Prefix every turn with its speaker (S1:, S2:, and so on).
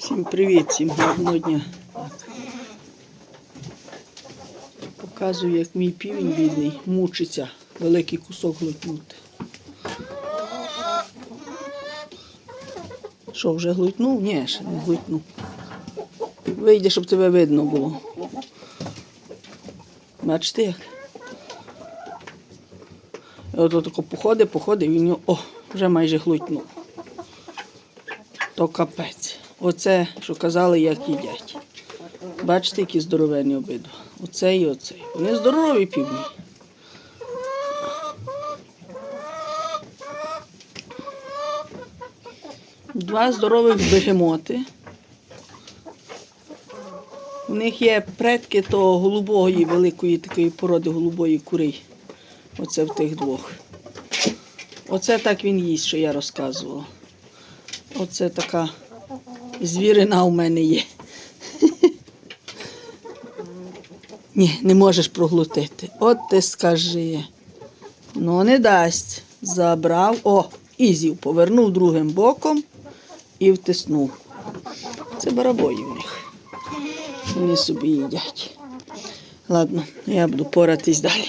S1: Всім привіт, всім гарного дня. Показую, як мій півень бідний мучиться великий кусок глотнути. Що, вже глотнув? Ні, ще не глотнув. Вийде, щоб тебе видно було. Бачите як? І от тако походить, походить, він о, вже майже глотнув. То капець. Оце, що казали, як їдять. Бачите, які здоровенні обидва. Оцей і оцей. Вони здорові півні. Два здорових бегемоти. У них є предки того голубої, великої такої породи голубої кури. Оце в тих двох. Оце так він їсть, що я розказувала. Оце така звірина у мене є. Ні, не можеш проглотити. От ти скажи. Ну, не дасть. Забрав. О, і з'їв. Повернув другим боком і втиснув. Це барабої в них. Вони собі їдять. Ладно, я буду поратись далі.